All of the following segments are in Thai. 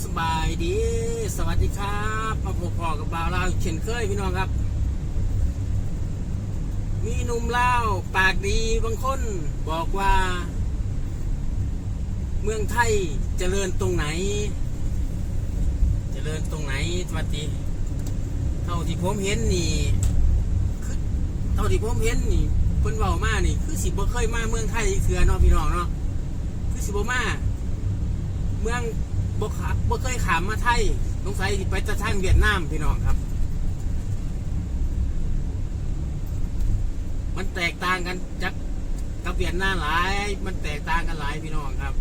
สบายดี สวัสดีครับมาพบพอกับบ่าวลาวเช่นเคยพี่น้องครับ มีหนุ่มเล่าปากดีบางคนบอกว่า เมืองไทยเจริญตรงไหน เจริญตรงไหนสวัสดีเท่าที่ผมเห็นนี่คือเท่าที่ผมเห็นนี่เพิ่นเว้ามานี่ คือสิบ่เคยมาเมืองไทยเถื่อเนาะพี่น้องเนาะคือสิบ่มา เมืองบ่ขาบ่เคยขามมาไทยสงสัยสิไปจะทางเวียดนามพี่น้องครับ มันแตกต่างกันจากกับเวียดนามหลาย มันแตกต่างกันหลายพี่น้องครับ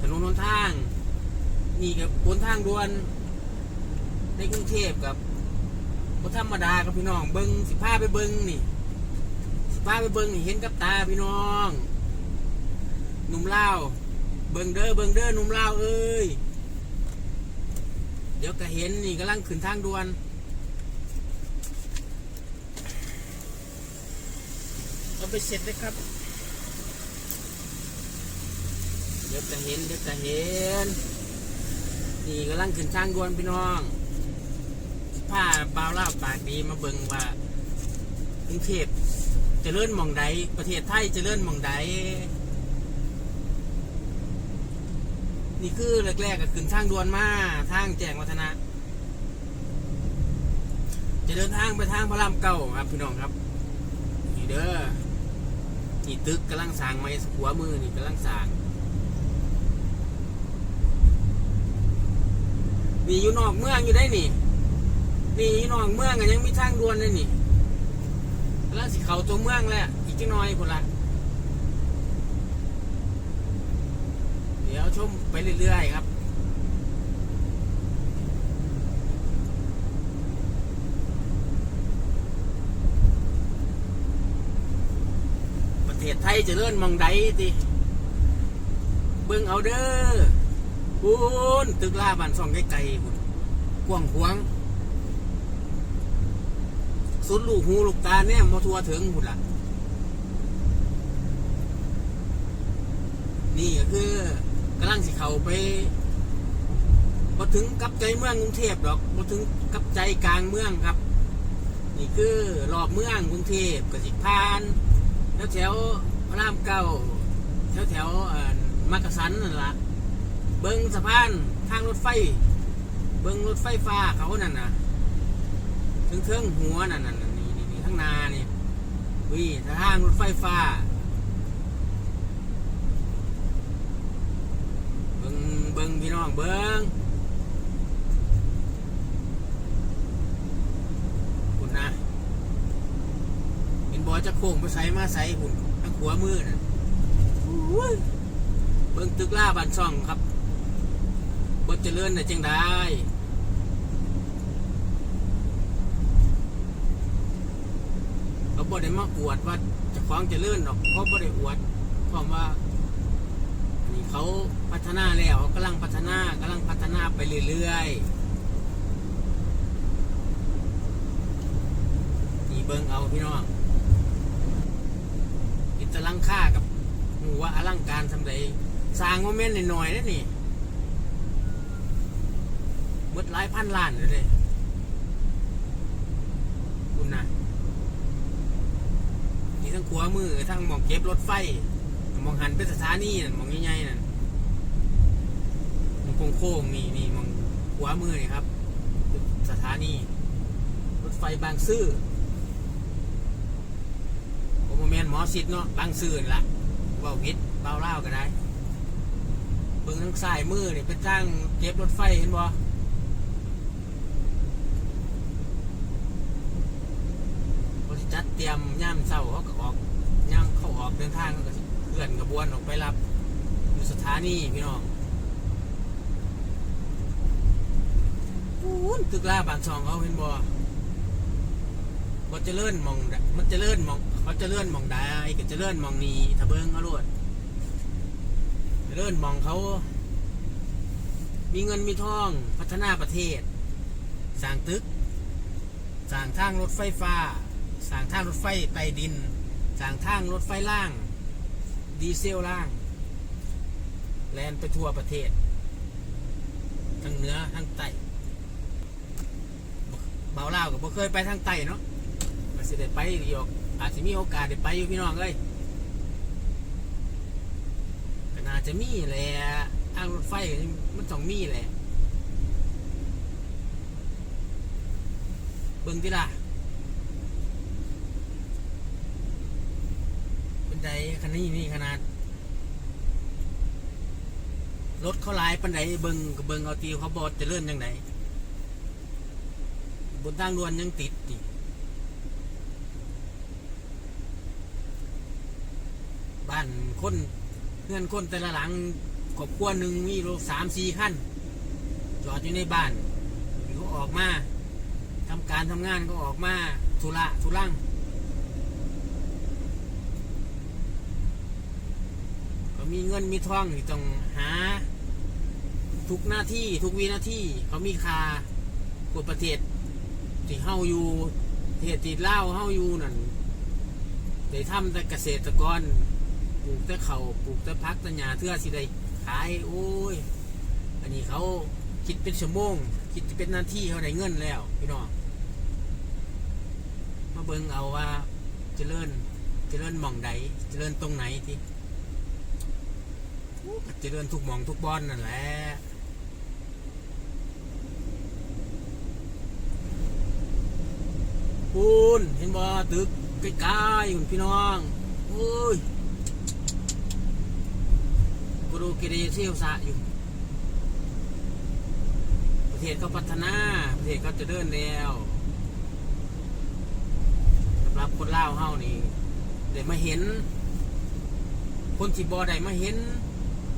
ถนนหนทาง นี่กับบนทางด่วนในกรุงเทพกับบธรรมดาครับพี่น้องเบิงสิพาไปเบิงนี่สิพาไปเบิงนี่เห็นกับตาพี่น้องหนุ่มเล่า เบิงเด้อเบิงเด้อนุ่มเล่าเอ้ย เดี๋ยวก็เห็นนี่กำลังขึ้นทางด่วนเอาไปเสร็จเลยครับ เดี๋ยวจะเห็นเดี๋ยวจะเห็น นี่กำลังขึ้นทางด่วนพี่น้องผ้าเปล่าล่าปากดีมาเบิ่งว่ากรุงเทพจะเลื่อนมองใดประเทศไทยเจะเลื่อนมองใด นี่คือแรกๆก็ขึ้นทางด่วนมาทางแจ้งวัฒนะ จะเดินทางไปทางพระรามเก้าครับพี่น้องครับนี่เด้อนี่ตึกกำลังสร้างไม้หัวมือนี่กำลังสร้างนี่อยู่นอกเมืองอยู่ได้นี่นี่อยู่นอกเมืองก็ยังมีทางด่วนเลยนี่แล้วสิเขาตัวเมืองแล้วอีกจักหน่อยคนละเดี๋ยว ชมไปเรื่อยๆครับประเทศไทยจะเลื่อนมองใดติเบิ่งเอาเด้อคุณตึกล่าบ้านซองไกลๆคุณกว้างขวางสุดลูกหูลูกตาเนี่ยมาทัวถึงคุณล่ะ นี่ก็คือ กำลังสิเขาไปมาถึงกับใจเมืองกรุงเทพหรอกมาถึงกับใจกลางเมืองครับ นี่คือรอบเมืองกรุงเทพกสิพานแล้วแถวพระรามเก้าแถวแถวๆมักกะสันนั่นล่ะเบิ้งสะพานทางรถไฟ เบิ้งรถไฟฟ้าเขานั่นน่ะถึงเครื่องหัวนั่นนั่นี่นี่นี่ข้างนานี่วิทางรถไฟฟ้า เบิ้งเบิ้ง พี่น้องเบิ้งคุณนะเห็นบอจะโค้งไปใส่มาใส่หุ่นทางขวามือน่ะอุ้ยเบิ้งตึกล่าบันซ่องครับบดเจริญได้จังได้เขาบ่ได้มาอวดว่าเจะคล้าของเจริญหรอกเขาบ่ได้อวดเพราะว่าอันนี้ เขาพัฒนาแล้วกำลังพัฒนากำลังพัฒนาไปเรื่อยๆนี่เบิ่งเอาพี่น้องอิตลังค่ากับหัวาอลังการทำใดสร้างโมเมนต์หน่อยๆนะนี่มดหลายพันล้านเลยคุณนะนี่ทั้งขวามือทั้งหมองเก็บรถไฟ มันไปสถานีนั่นมองใหญ่ๆนั่นมองโค้งๆนี่นี่มองขวมือนี่ครับ สถานี รถไฟบางซื่อโอโมเมนหมอสิทธิ์เนาะบางซื่อนี่ละเว่าวิทเบาเล่าก็ได้เบิ่งทางซ้ายมือนี่เป็นจ้างเก็บรถไฟเห็นบ่บริจัดเตรียมย่ามเศร้าเขาก็ออกย่ามเขาออกเดินทางเขาก็ ลื่อนกระบวนออกไปรับอยู่สถานีพี่น้องปูนตึกล่าบานซองเขาเห็นบ่บ่เจะเลื่อนมองใดมันเจะเลื่อนมอง เขาเจะเลื่อนมองได้ก็เจะเลื่อนมองนี้ถ้าเบิ้งเขาโลดเจะเลื่อนมองเขา มีเงินมีทอง พัฒนาประเทศ สร้างตึก สร้างทางรถไฟฟ้า สร้างทางรถไฟใต้ดิน สร้างทางรถไฟล่าง ดีเซลล่าง แลนไปทั่วประเทศ ทั้งเหนือทั้งใต้เบาเล่ากับบ่เคยไปทางใต้เนาะมาสิได้ไปอีกอาจจะมีโอกาสได้ไปอยู่พี่น้องเอ้ยก็น่าจะมีแหละทางรถไฟมันต้องมีแหละเบิ่งที่ล่ะ เป็นไดคันนี้นี่ขนาด รถเขาลายปันไดเบิงกับเบิงเอาตีเขาบอดจะเลื่อนยังไงบนทางด่วนยังติดอีกบ้านคนเพื่อนคนแต่ละหลังครอบครัวหนึ่งมีรถสามสี่คันจอดอยู่ในบ้านเขาออกมาทำการทำงานก็ออกมาธุระธุรังก็ มีเงินมีทองที่ต้องหา ทุกหน้าที่ทุกวินาที่เขามีคากว่าประเทศที่เฮาอยู่เทศที่เล่าเฮาอยู่นั่นได้ทำแต่เกษตรกรปลูกแต่เขาปลูกแต่พักแต่หญ้าเทื่อสิได้ขาย โอ้ย อันนี้เขาคิดเป็นชั่วโมง คิดเป็นหน้าที่เขาได้เงินแล้ว พี่น้องมาเบิ่งเอาว่าจะเจริญเจริญหม่องใดจะเจริญตรงไหนที่ เจริญทุกมองทุกบอนนั่นแหละปูนเห็นบ่ตึกใกล้ๆคุณพี่น้องโอ้ยกรูกิริเซียวสะอยู่ ประเทศเขาพัฒนา ประเทศเขาจะเดินแล้วสำหรับคนเล่าเฮานี่ได้มาเห็น คนที่บ่ได้มาเห็น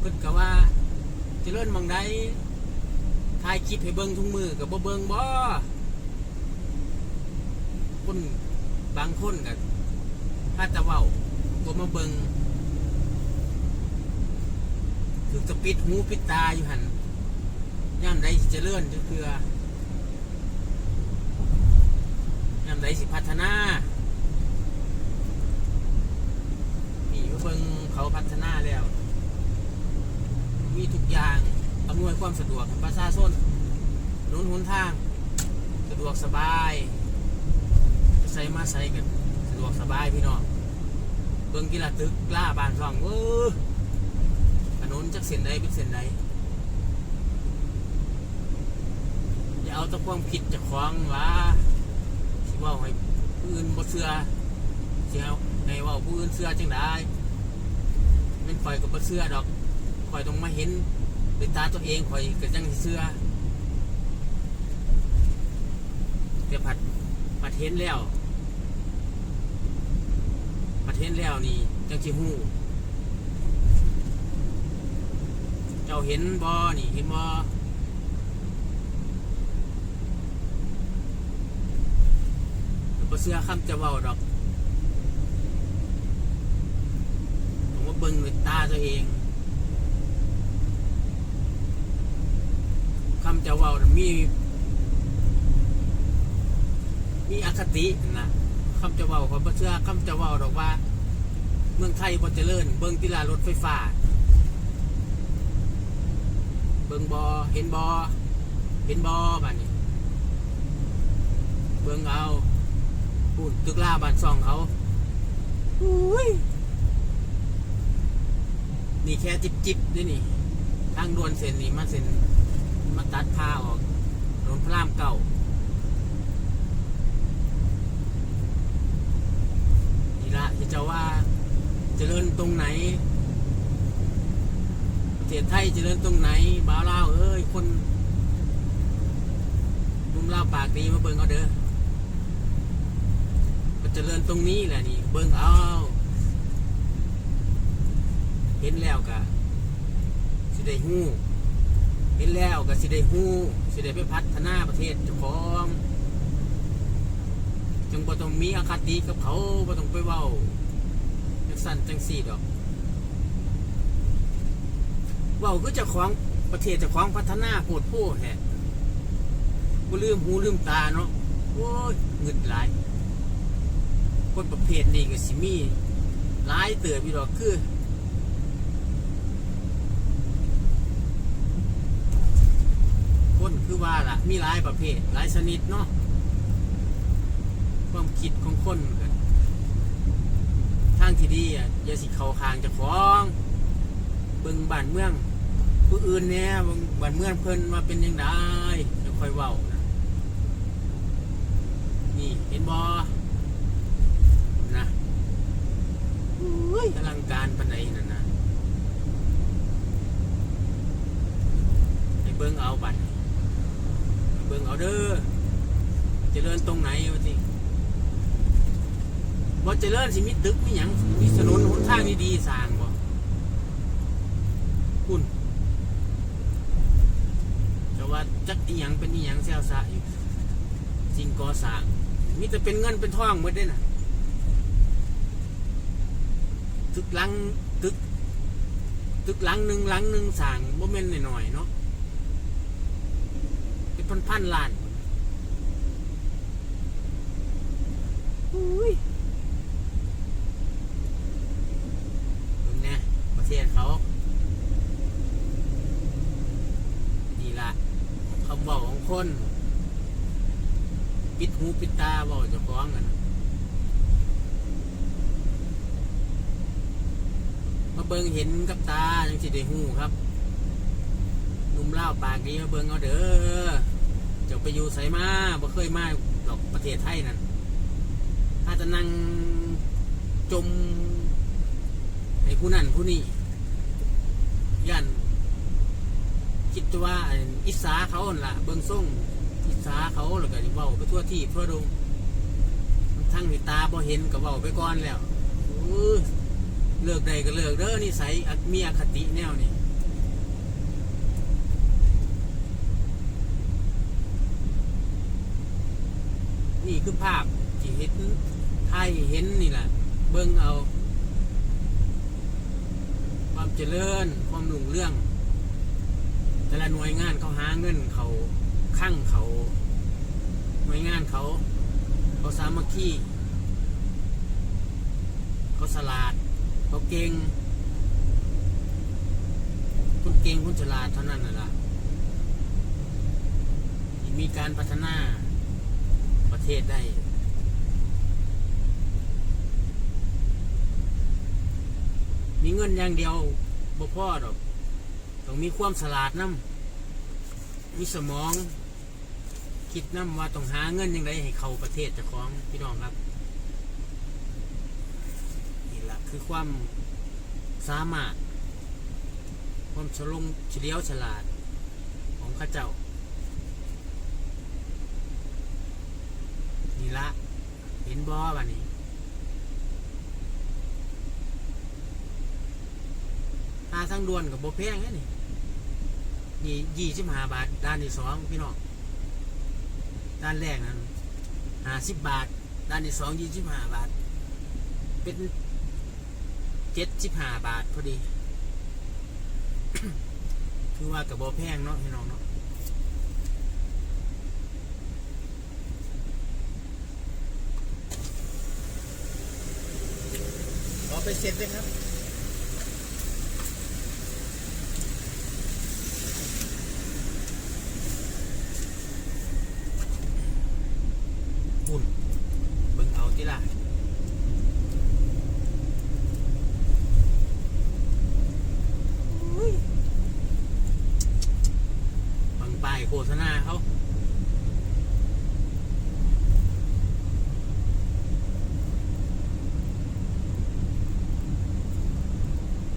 เพิ่นก็ว่าเจะเลิ่นมองใดถ่ายคลิปให้เบิ่งทุกมือกับบ่เบิ่งบ่คนบางคนก็ถ้าจะเว้าบ่มาเบิ่งถึงจะปิดหูปิดตาอยู่หันย่ำใดสิเจริญก็คือย่ำใดสิพัฒนานี่เบิ่งเขาพัฒนาแล้ว มีทุกอย่างอำนวยความสะดวกประชาชนถนนหนทาง สะดวกสบายใส่มาใส่กันสะดวกสบายพี่น้องเบิ่งกีฬาตึกกล่าบานช่องเออถนนจากเส้นใดเป็นเส้นใดอย่าเอาตะความคิดจะคล้องว่าสิเว่าให้ผู้อื่นบ่เชื่อสิเอาให้เว่าผู้อื่นเชื่อจังได้แม่นข่อยก็บ่เชื่อดอก ข่อยต้องมาเห็นด้วยตาตัวเองข่อยก็จังสิเชื่อแต่ผัดผัดเห็นแล้วผัดเห็นแล้วนี่จังสิฮู้เจ้าเห็นบ่นี่เห็นบ่บ่เสื้อคำจะเว้าดอกผมว่าเบิ่งด้วยตาตัวเองคำ จะว้ามีมีอคตินะคำจะว้าของบ่เสื้อคำจะว้าดอกว่า เมืองไทยบ่เจริญ เบิ่งกีฬารถไฟฟ้า เบิ่งบอเห็นบอเห็นบอบัดนี้ เบิ่งเอาพูดตึกล่าบ้านซองเขาอุ้ยนี่แค่จิบจิบด้วยนี่ทางด่วนเส้นนี่มาเส้น มาตัดพาออกถนนพระรามเก่านี่ละทีจะว่าจเจริญตรงไหนประเทศไทยจเจริญตรงไหนบ่าวลาวเอ้ยคนรุมลาวปากดีมาเบิ่งเอาเด้อมันเจริญตรงนี้แหละนี่ เบิ่งเอาเห็นแล้วก็สิได้ฮู้ ห็นแล้วก็สิได้ฮู้สิได้ไปพัฒนาประเทศเจ้าของจึงบ่ต้องมีอคติกับเขาบ่ต้องไปเว้าจังสั่นจังซี่ดอกเว้าคือเจ้าของประเทศเจ้าของพัฒนาโพดโพแฮะบ่ลืมหูลืมตาเนาะโอ้ยเงิดหลาย คนประเภทนี้ก็สิมีหลายเติบอยู่ดอกคือ ว่าล่ะ มีหลายประเภทหลายชนิดเนาะความคิดของคนก็ทางที่ดีอะอย่าสิเข้าข้างเจ้าของเบิ่งบ้านเมือง ผู้อื่นเนี่ยเบิ่งบ้านเมืองเพิ่นมาเป็นยังไงจะค่อยเว้านะนี่เห็นบ่นะอุ้ยอลังการปานใดนั่นนะให้เบิ่งเอาบัดให้เบิ่งเอาเด้อเจริญตรงไหนวะสิบ่เจริญสิมีตึกมีหยังมีถนนหนทางดีๆสร้างบ่คุณแต่ว่าจักอีหยังเป็นอีหยังแซวซะอยู่สิ่งก่อสร้างมีแต่เป็นเงินเป็นทองหมดเด้น่ะตึกหลังตึก ตึกหลังหนึ่งหลังหนึ่งสร้างบ่แม่นหน่อยๆเนาะ พันพันๆล้านอุ้ยเบิ่งแน่ประเทศเขา นี่ละคำบอกของคน ปิดหูปิดตาบอกเจะฟ้าของกันน่ะมาเบิงเห็นกับตาจังสิได้หูครับหนุ่มเล่าวปากนี้มาเบิงเอาเด้อเจะไปอยู่ไสมาบ่เคยมาดอกประเทศไทยนั่นถ้าจะนั่งจมให้ผู้นั่นผู้นี้ย่านคิดว่าอิสาเขาล่ะ เบิงส่งอิสาเขาแล้วก็เว้าไปทั่วที่ทั่วดงทั้งที่ตาบ่เห็นก็เว้าไปก่อนแล้วเลิกใดก็เลิกเด้อนิสัยมีอคติแนวนี้ นี่คือภาพที่เห็นไทยเห็นนี่แหละเบิ่งเอา ความเจริญความรุ่งเรื่อง แต่ละหน่วยงานเขาหาเงินเขาขั้งเขา หน่วยงานเขา เขาสามัคคีเขาสลาดเขาเก่งคนเก่งคนฉลาดเท่านั้นน่ะล่ะมีการพัฒนา ประเทศได้ มีเงินอย่างเดียวบ่พอดอก ต้องมีความฉลาดน้ำมีสมอง คิดน้ำว่าต้องหาเงินยังไงให้เขาประเทศจะของพี่น้องครับนี่แหละคือความสามารถ ความฉลงเฉลียวฉลาดของข้าเจ้า นี่ ละ เห็นบอวันนี้ค่าทางด่วนกับโบแพงแค่นี่ยี่ยี่สิบห้าบาท ด้านที่สองพี่น้องด้านแรกนั้นห้าสิบบาท ด้านที่สองยี่สิบห้าบาท เป็นเจ็ดสิบห้าบาทพอดี คือว่ากับโบแพงเนาะพี่น้องเนาะ ไปเสร็จเลยครับหุ่นเบิ่งเอาที่ละบังป้ายโฆษณาเขา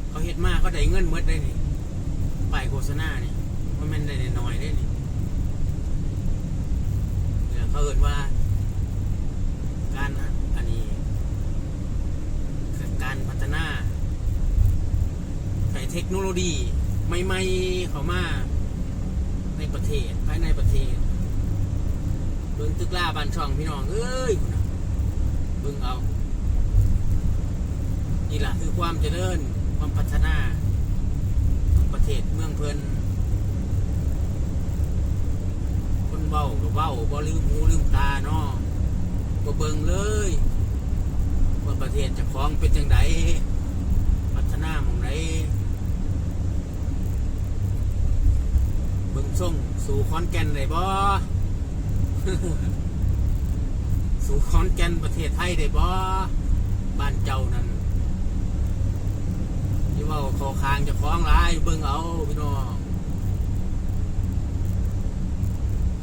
เขาเฮ็ดมาเขา ได้เงินหมดได้นี่ป้ายโฆษณาเนี่ยมันแม่นได้น้อยได้นี่เนี่ยเขาเอินว่า การอันนี้การพัฒนาใช้เทคโนโลยีใหม่ๆเข้ามาในประเทศภายในประเทศเบิ่งตึกล่าบ้านช่องพี่น้องเอ้ยเบิ่งเอานี่แหละคือความเจริญความพัฒนา ประเทศเมืองเพิ่นคนเว้าก็เว้าบ่ลืมหูลืมตาเนาะบ่เบิ่งเลยว่าประเทศจะคล้องเป็นจังไดพัฒนาหมองไดเบิ่งส่งสู่ขอนแก่นได้บ่สู่ขอนแก่นประเทศไทยได้บ่บ้านเจ้านั่น เว่าเขอคางจะคล้องหลายเบิ่งเอาพี่น้อง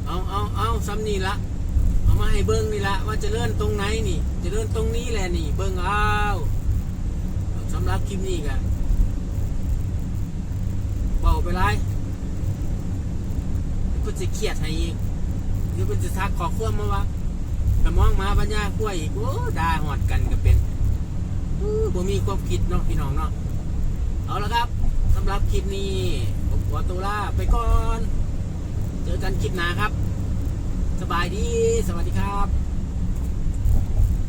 เอาเอาเอาซ้ำนี่ละเอามาให้เบิ่งนี่ละว่าจะเลื่อนตรงไหนนี่ จะเลื่อนตรงนี้แหละนี่ เบิ่งเอาสำหรับคลิปนี้กันเบาไปไรเพิ่นสิเครียดให้อีกเดี๋ยวเพิ่นจะทักขอความมาว่าแต่มองมาปัญญาขั้วอีกโอ้ด่าหอดกันก็เป็นอู้บ่มีความคิดเนาะพี่น้องเนาะ เอาละครับสำหรับคลิปนี้ผมขอตัวลาไปก่อน เจอกันคลิปหน้าครับ สบายดี สวัสดีครับ